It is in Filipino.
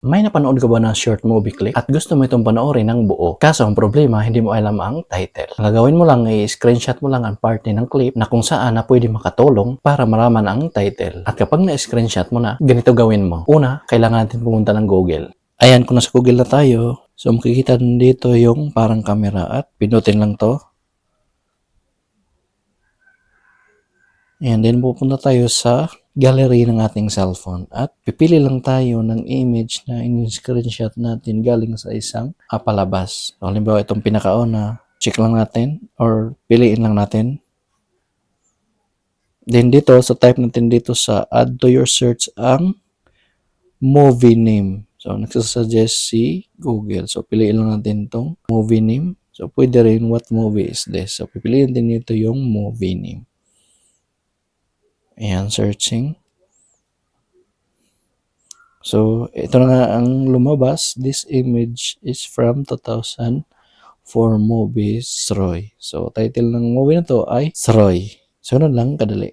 May napanood ka ba ng short movie clip at gusto mo itong panoorin ng buo? Kaso ang problema, hindi mo alam ang title. Ang gagawin mo lang ay screenshot mo lang ang parte ng clip na kung saan na pwede makatulong para maraman ang title. At kapag na-screenshot mo na, ganito gawin mo. Una, kailangan natin pumunta ng Google. Ayan, kung nasa Google na tayo, so makikita dito yung parang camera at pinutin lang to. And then pupunta tayo sa gallery ng ating cellphone at pipili lang tayo ng image na in-screenshot natin galing sa isang apalabas. So, halimbawa itong pinakauna, check lang natin or piliin lang natin. Then dito, sa type natin dito sa add to your search ang movie name. So, nagsasuggest si Google. So, piliin lang natin itong movie name. So, pwede rin what movie is this. So, pipiliin din dito yung movie name. Ayan, searching. So, ito na nga ang lumabas. This image is from 2004 movie Sroy. So, title ng movie na to ay Sroy. So, ano lang kadali.